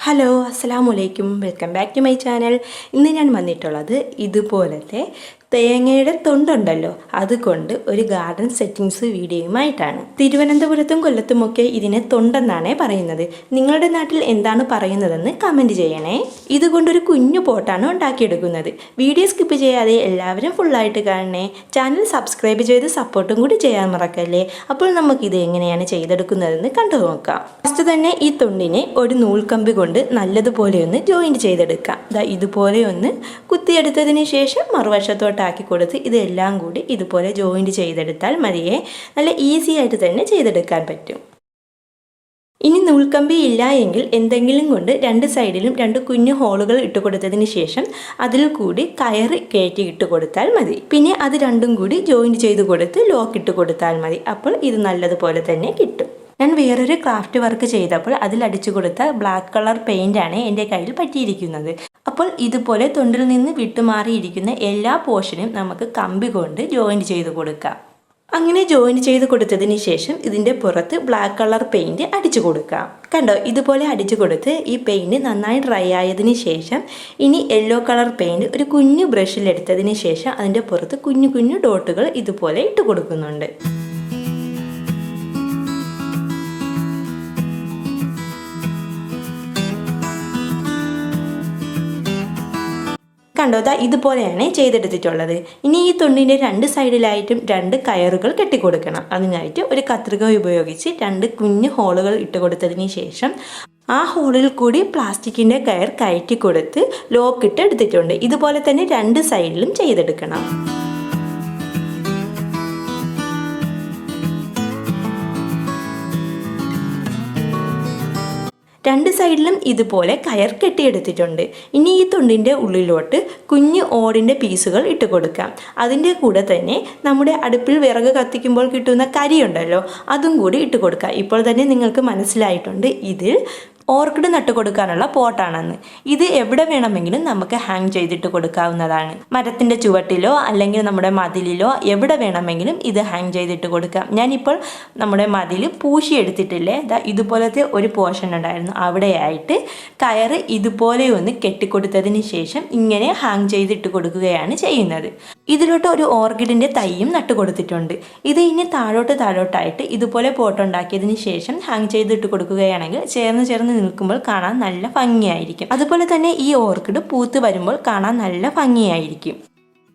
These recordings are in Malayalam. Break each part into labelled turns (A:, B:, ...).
A: ഹലോ അസ്സാം വലൈക്കും welcome back to my channel ഇന്ന് ഞാൻ വന്നിട്ടുള്ളത് ഇതുപോലത്തെ തേങ്ങയുടെ തൊണ്ടുണ്ടല്ലോ അതുകൊണ്ട് ഒരു ഗാർഡൻ സെറ്റിങ്സ് വീഡിയോയുമായിട്ടാണ്. തിരുവനന്തപുരത്തും കൊല്ലത്തുമൊക്കെ ഇതിനെ തൊണ്ടെന്നാണേ പറയുന്നത്. നിങ്ങളുടെ നാട്ടിൽ എന്താണ് പറയുന്നതെന്ന് കമന്റ് ചെയ്യണേ. ഇതുകൊണ്ടൊരു കുഞ്ഞു പോട്ടാണ് ഉണ്ടാക്കിയെടുക്കുന്നത്. വീഡിയോ സ്കിപ്പ് ചെയ്യാതെ എല്ലാവരും ഫുള്ളായിട്ട് കാണണേ. ചാനൽ സബ്സ്ക്രൈബ് ചെയ്ത് സപ്പോർട്ടും കൂടി ചെയ്യാൻ മറക്കല്ലേ? അപ്പോൾ നമുക്ക് ഇത് എങ്ങനെയാണ് ചെയ്തെടുക്കുന്നതെന്ന് കണ്ടു നോക്കാം. ഫസ്റ്റ് തന്നെ ഈ തൊണ്ടിനെ ഒരു നൂൽക്കമ്പി കൊണ്ട് നല്ലതുപോലെ ഒന്ന് ജോയിന്റ് ചെയ്തെടുക്കാം. ഇതുപോലെ ഒന്ന് കുത്തിയെടുത്തതിന് ശേഷം മറുവശത്തോട്ടാക്കി കൊടുത്ത് ഇതെല്ലാം കൂടി ഇതുപോലെ ജോയിന്റ് ചെയ്തെടുത്താൽ മതിയെ. നല്ല ഈസി ആയിട്ട് തന്നെ ചെയ്തെടുക്കാൻ പറ്റും. ഇനി നൂൽക്കമ്പി ഇല്ല എങ്കിൽ എന്തെങ്കിലും കൊണ്ട് രണ്ട് സൈഡിലും രണ്ട് കുഞ്ഞു ഹോളുകൾ ഇട്ട് കൊടുത്തതിന് ശേഷം അതിൽ കൂടി കയറ് കയറ്റി ഇട്ട് കൊടുത്താൽ മതി. പിന്നെ അത് രണ്ടും കൂടി ജോയിന്റ് ചെയ്ത് കൊടുത്ത് ലോക്ക് ഇട്ട് കൊടുത്താൽ മതി. അപ്പോൾ ഇത് നല്ലതുപോലെ തന്നെ കിട്ടും. ഞാൻ വേറൊരു ക്രാഫ്റ്റ് വർക്ക് ചെയ്തപ്പോൾ അതിൽ അടിച്ചു കൊടുത്ത ബ്ലാക്ക് കളർ പെയിന്റാണ് എന്റെ കയ്യിൽ പറ്റിയിരിക്കുന്നത്. അപ്പോൾ ഇതുപോലെ തൊണ്ടിൽ നിന്ന് വിട്ടുമാറിയിരിക്കുന്ന എല്ലാ പോർഷനും നമുക്ക് കമ്പി കൊണ്ട് ജോയിന്റ് ചെയ്ത് കൊടുക്കാം. അങ്ങനെ ജോയിൻ ചെയ്ത് കൊടുത്തതിന് ശേഷം ഇതിന്റെ പുറത്ത് ബ്ലാക്ക് കളർ പെയിന്റ് അടിച്ചു കൊടുക്കാം. കണ്ടോ ഇതുപോലെ അടിച്ചു കൊടുത്ത് ഈ പെയിന്റ് നന്നായി ഡ്രൈ ആയതിന് ശേഷം ഇനി യെല്ലോ കളർ പെയിന്റ് ഒരു കുഞ്ഞു ബ്രഷിലെടുത്തതിന് ശേഷം അതിന്റെ പുറത്ത് കുഞ്ഞു കുഞ്ഞു ഡോട്ടുകൾ ഇതുപോലെ ഇട്ട് കൊടുക്കുന്നുണ്ട്. കണ്ടോ? ദാ ഇതുപോലെയാണ് ചെയ്തെടുത്തിട്ടുള്ളത്. ഇനി ഈ തുണ്ടിന്റെ രണ്ട് സൈഡിലായിട്ടും രണ്ട് കയറുകൾ കെട്ടിക്കൊടുക്കണം. അതിനായിട്ട് ഒരു കത്രിക ഉപയോഗിച്ച് രണ്ട് കുഞ്ഞ് ഹോളുകൾ ഇട്ട് കൊടുത്തതിന് ശേഷം ആ ഹോളിൽ കൂടി പ്ലാസ്റ്റിക്കിന്റെ കയർ കയറ്റി കൊടുത്ത് ലോക്കിട്ട് എടുത്തിട്ടുണ്ട്. ഇതുപോലെ തന്നെ രണ്ട് സൈഡിലും ചെയ്തെടുക്കണം. രണ്ട് സൈഡിലും ഇതുപോലെ കയർ കെട്ടിയെടുത്തിട്ടുണ്ട്. ഇനി ഈ തുണ്ടിന്റെ ഉള്ളിലോട്ട് കുഞ്ഞ് ഓടിന്റെ പീസുകൾ ഇട്ട് കൊടുക്കാം. അതിന്റെ കൂടെ തന്നെ നമ്മുടെ അടുപ്പിൽ വിറക് കത്തിക്കുമ്പോൾ കിട്ടുന്ന കരിയുണ്ടല്ലോ അതും കൂടി ഇട്ട് കൊടുക്കാം. ഇപ്പോൾ തന്നെ നിങ്ങൾക്ക് മനസ്സിലായിട്ടുണ്ട് ഇതിൽ ഓർക്കിഡ് നട്ടു കൊടുക്കാനുള്ള പോട്ടാണെന്ന്. ഇത് എവിടെ വേണമെങ്കിലും നമുക്ക് ഹാങ് ചെയ്തിട്ട് കൊടുക്കാവുന്നതാണ്. മരത്തിന്റെ ചുവട്ടിലോ അല്ലെങ്കിൽ നമ്മുടെ മതിലിലോ എവിടെ വേണമെങ്കിലും ഇത് ഹാങ് ചെയ്തിട്ട് കൊടുക്കാം. ഞാനിപ്പോൾ നമ്മുടെ മതിൽ പൂശി എടുത്തിട്ടില്ലേ ഇതുപോലത്തെ ഒരു പോർഷൻ ഉണ്ടായിരുന്നു. അവിടെയായിട്ട് കയറ് ഇതുപോലെ ഒന്ന് കെട്ടിക്കൊടുത്തതിന് ശേഷം ഇങ്ങനെ ഹാങ് ചെയ്തിട്ട് കൊടുക്കുകയാണ് ചെയ്യുന്നത്. ഇതിലോട്ട് ഒരു ഓർക്കിഡിന്റെ തൈയും നട്ടു കൊടുത്തിട്ടുണ്ട്. ഇത് ഇനി താഴോട്ട് താഴോട്ടായിട്ട് ഇതുപോലെ പോട്ടുണ്ടാക്കിയതിന് ശേഷം ഹാങ് ചെയ്തിട്ട് കൊടുക്കുകയാണെങ്കിൽ ചേർന്ന് ചേർന്ന് നിൽക്കുമ്പോൾ കാണാൻ നല്ല ഭംഗിയായിരിക്കും. അതുപോലെ തന്നെ ഈ ഓർക്കിഡ് പൂത്ത് വരുമ്പോൾ കാണാൻ നല്ല ഭംഗിയായിരിക്കും.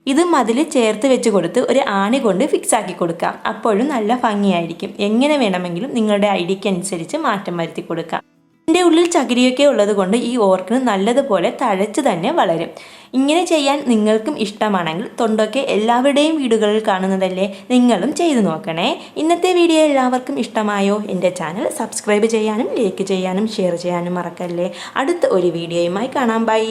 A: ഇത് മതിൽ ചേർത്ത് വെച്ച് കൊടുത്ത് ഒരു ആണി കൊണ്ട് ഫിക്സ് ആക്കി കൊടുക്കാം. അപ്പോഴും നല്ല ഭംഗിയായിരിക്കും. എങ്ങനെ വേണമെങ്കിലും നിങ്ങളുടെ ഐഡിയക്ക് അനുസരിച്ച് മാറ്റം വരുത്തി കൊടുക്കാം. ഇതിന്റെ ഉള്ളിൽ ചകിരിയൊക്കെ ഉള്ളത് കൊണ്ട് ഈ ഓർക്കിഡ് നല്ലതുപോലെ തഴച്ച് തന്നെ വളരും. ഇങ്ങനെ ചെയ്യാൻ നിങ്ങൾക്കും ഇഷ്ടമാണെങ്കിൽ തൊണ്ടൊക്കെ എല്ലാവരുടെയും വീടുകളിൽ കാണുന്നതല്ലേ നിങ്ങളും ചെയ്തു നോക്കണേ. ഇന്നത്തെ വീഡിയോ എല്ലാവർക്കും ഇഷ്ടമായോ? എന്റെ ചാനൽ സബ്സ്ക്രൈബ് ചെയ്യാനും ലൈക്ക് ചെയ്യാനും ഷെയർ ചെയ്യാനും മറക്കല്ലേ. അടുത്ത ഒരു വീഡിയോയുമായി കാണാം. ബൈ.